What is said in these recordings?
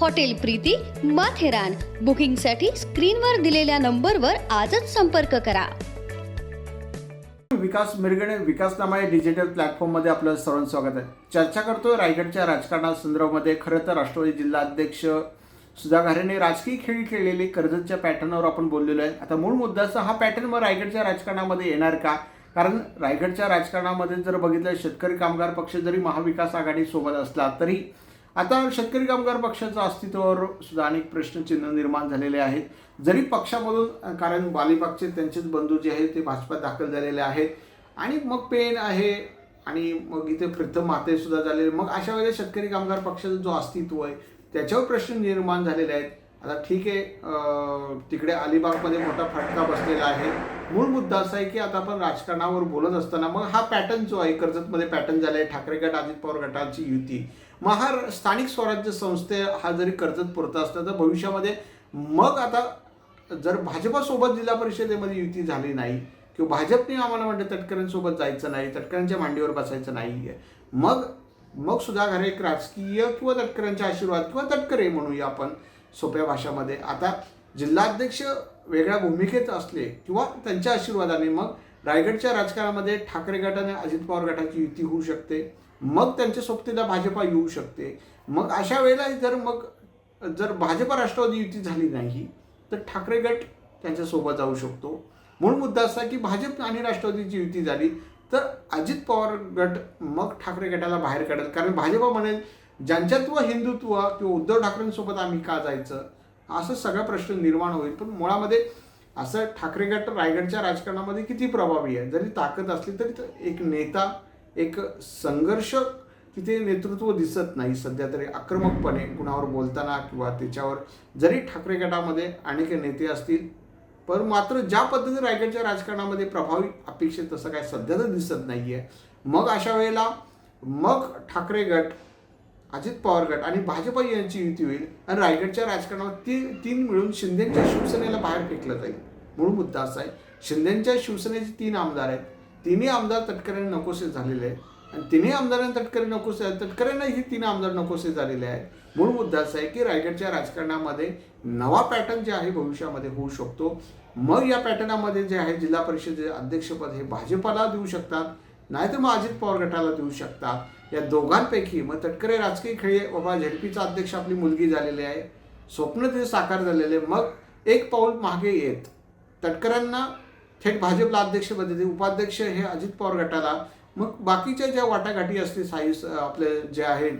hotel Preeti Matheran बुकिंगसाठी स्क्रीनवर दिलेल्या नंबरवर आजच संपर्क करा. विकास मिरगणे विकासनामा या डिजिटल प्लॅटफॉर्ममध्ये आपलं सर्वांचं स्वागत आहे. चर्चा करतोय रायगडच्या राजकारणासंदर्भामध्ये खरं तर राष्ट्रवादी जिल्हा अध्यक्ष राजकीय खेळ खेळलेले कर्जतच्या पॅटर्नवर आपण बोललेलो आहे. आता मूळ मुद्द्याचा हा पॅटर्न मग रायगडच्या राजकारणामध्ये येणार का? कारण रायगडच्या राजकारणामध्ये जर बघितलं शेतकरी कामगार पक्ष जरी महाविकास आघाडी सोबत असला तरी आता शेतकरी कामगार पक्षाच्या अस्तित्वावर सुद्धा अनेक प्रश्नचिन्ह निर्माण झालेले आहेत. जरी पक्षामधून कारण बालिबागचे त्यांचेच बंधू जे आहेत ते भाजपात दाखल झालेले आहेत. आणि मग पेन आहे आणि मग इथे प्रथम माते सुद्धा झालेले मग अशा वेळेला शेतकरी कामगार पक्षाचं जो अस्तित्व आहे त्याच्यावर प्रश्न निर्माण झालेले आहेत. आता ठीक आहे तिकडे अलिबागमध्ये मोठा फटका बसलेला आहे. मूळ मुद्दा असा आहे की आता आपण राजकारणावर बोलत असताना मग हा पॅटर्न जो आहे कर्जतमध्ये पॅटर्न झाला आहे ठाकरे गट अजित पवार गटाची युती. मग हा स्थानिक स्वराज्य संस्थे हा जरी कर्जत पुरता असता तर भविष्यामध्ये मग आता जर भाजपासोबत जिल्हा परिषदेमध्ये युती झाली नाही किंवा भाजपने आम्हाला म्हणलं तटकऱ्यांसोबत जायचं नाही तटकऱ्यांच्या मांडीवर बसायचं नाही आहे मग मग सुद्धा घरे एक राजकीय किंवा तटकऱ्यांचे आशीर्वाद किंवा तटकरे म्हणूया आपण. सोप्या भाषामध्ये. आता जिल्हाध्यक्ष वेगळ्या भूमिकेत असले किंवा त्यांच्या आशीर्वादाने मग रायगडच्या राजकारणामध्ये ठाकरे गट आणि अजित पवार गटाची युती होऊ शकते. मग त्यांच्या सोबतीला भाजपा येऊ शकते. मग अशा वेळेला जर मग जर भाजपा राष्ट्रवादी युती झाली नाही तर ठाकरे गट त्यांच्यासोबत जाऊ शकतो. मूळ मुद्दा असा की भाजप आणि राष्ट्रवादीची युती झाली तर अजित पवार गट मग ठाकरे गटाला बाहेर काढेल. कारण भाजपा म्हणेल ज्यांच्यात्व हिंदुत्व किंवा उद्धव ठाकरेंसोबत आम्ही का जायचं? असं सगळा प्रश्न निर्माण होईल. पण मुळामध्ये असं ठाकरे गट रायगडच्या राजकारणामध्ये किती प्रभावी आहे? जरी ताकद असली तरी एक नेता एक संघर्ष तिथे नेतृत्व दिसत नाही सध्या तरी. आक्रमकपणे कुणावर बोलताना किंवा त्याच्यावर जरी ठाकरे गटामध्ये अनेक नेते असतील पण मात्र ज्या पद्धतीने रायगडच्या राजकारणामध्ये प्रभावी अपेक्षित तसं काय सध्या तर दिसत नाही आहे मग अशा वेळेला मग ठाकरे गट अजित पवार गट आणि भाजपा यांची युती होईल आणि रायगडच्या राजकारणावर ती तीन मिळून शिंदेच्या शिवसेनेला बाहेर फेकलं जाईल. मूळ मुद्दा असा आहे शिंदेच्या शिवसेनेचे तीन आमदार आहेत. तिन्ही आमदार तटकऱ्यांना नकोसे झालेले आहेत. आणि तिन्ही आमदारांना तटकरे नकोसे आहेत. तटकऱ्यांना ही तीन आमदार नकोसे झालेले आहेत. मूळ मुद्दा असा आहे की रायगडच्या राजकारणामध्ये नवा पॅटर्न जे आहे भविष्यामध्ये होऊ शकतो. मग या पॅटर्नामध्ये जे आहे जिल्हा परिषदेचे अध्यक्षपद हे भाजपाला देऊ शकतात. नाहीतर मग अजित पवार गटाला देऊ शकतात. या दोघांपैकी मग तटकरे राजकीय खेळे बाबा झेडपीचा अध्यक्ष आपली मुलगी झालेली आहे स्वप्न ते साकार झालेले मग एक पाऊल मागे येत. तटकऱ्यांना थेट भाजपला अध्यक्ष देते उपाध्यक्ष हे अजित पवार गटाला मग बाकीच्या ज्या वाटाघाटी असतील साई आपले जे आहे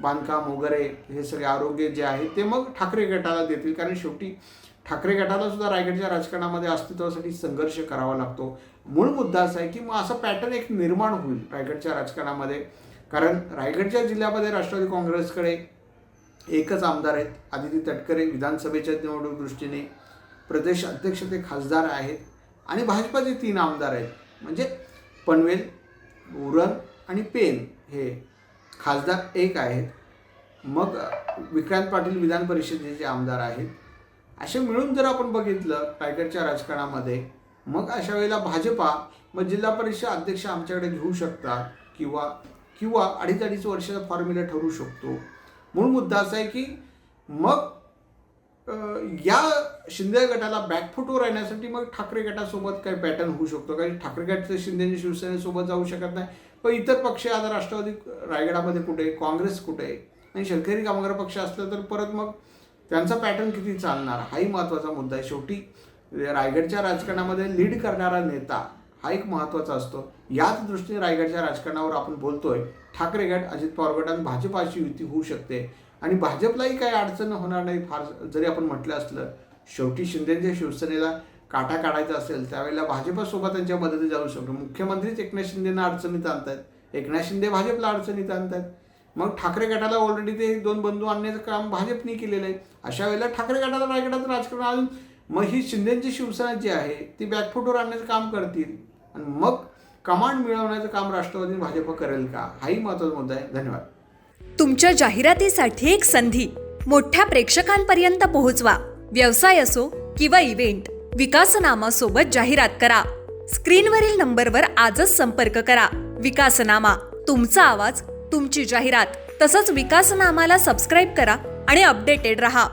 बांधकाम वगैरे हे सगळे आरोग्य जे आहे ते मग ठाकरे गटाला देतील. कारण शेवटी ठाकरे गटाला सुद्धा रायगडच्या राजकारणामध्ये अस्तित्वासाठी संघर्ष करावा लागतो. मूळ मुद्दा असा आहे की मग असं पॅटर्न एक निर्माण होईल रायगडच्या राजकारणामध्ये. कारण रायगडच्या जिल्ह्यामध्ये राष्ट्रवादी काँग्रेसकडे एकच आमदार आहेत आदिती तटकरे विधानसभेच्या निवडणूक दृष्टीने प्रदेश अध्यक्ष ते खासदार आहेत आणि भाजपाचे तीन आमदार आहेत. म्हणजे पनवेल उरण आणि पेन हे खासदार एक आहेत. मग विक्रांत पाटील विधान परिषदेचे आमदार आहेत. असे मिळून जर आपण बघितलं रायगडच्या राजकारणामध्ये मग अशा वेळेला भाजपा मग जिल्हा परिषद अध्यक्ष आमच्याकडे घेऊ शकतात किंवा किंवा अडीच अडीच वर्षाचा फॉर्म्युला ठरू शकतो. मूळ मुद्दा असा आहे की मग या शिंदे गटाला बॅकफुटवर राहण्यासाठी मग ठाकरे गटासोबत काही पॅटर्न होऊ शकतो. कारण ठाकरे गट तर शिंदे शिवसेनेसोबत जाऊ शकत नाही. पण इतर पक्ष आता राष्ट्रवादी रायगडामध्ये कुठे आहे? काँग्रेस कुठे आहे? आणि शेतकरी कामगार पक्ष असला तर परत मग त्यांचा पॅटर्न किती चालणार? हाही महत्त्वाचा मुद्दा आहे. शेवटी रायगडच्या राजकारणामध्ये लीड करणारा नेता हा एक महत्त्वाचा असतो. याच दृष्टीने रायगडच्या राजकारणावर आपण बोलतोय ठाकरे गट अजित पवार गट आणि भाजपाची युती होऊ शकते. आणि भाजपलाही काही अडचण होणार नाही फार जरी आपण म्हटलं असलं शेवटी शिंदेच्या शिवसेनेला काटा काढायचा असेल त्यावेळेला भाजपासोबत त्यांच्या मदती जाऊ शकतो. मुख्यमंत्रीच एकनाथ शिंदेना अडचणीत आणतात एकनाथ शिंदे भाजपला अडचणीत आणतात मग ठाकरे गटाला ऑलरेडी ते दोन बंधू आणण्याचं काम भाजपने केलेलं आहे. अशा वेळेला ठाकरे गटाला रायगडाचं राजकारण आणून मग ही शिंदेची शिवसेना जी आहे ती बॅकफुटवर आणण्याचं काम करतील. आणि मग कमांड मिळवण्याचं काम राष्ट्रवादी भाजप करेल का? हाही महत्त्वाचा मुद्दा आहे. धन्यवाद. तुमच्या जाहिरातीसाठी एक संधी. मोठ्या प्रेक्षकांपर्यंत पोहोचवा. व्यवसाय असो किंवा इव्हेंट विकासनामासोबत जाहिरात करा. स्क्रीनवरील नंबरवर आजच संपर्क करा. विकासनामा तुमचा आवाज तुमची जाहिरात तसंच विकासनामाला सबस्क्राईब करा आणि अपडेटेड रहा.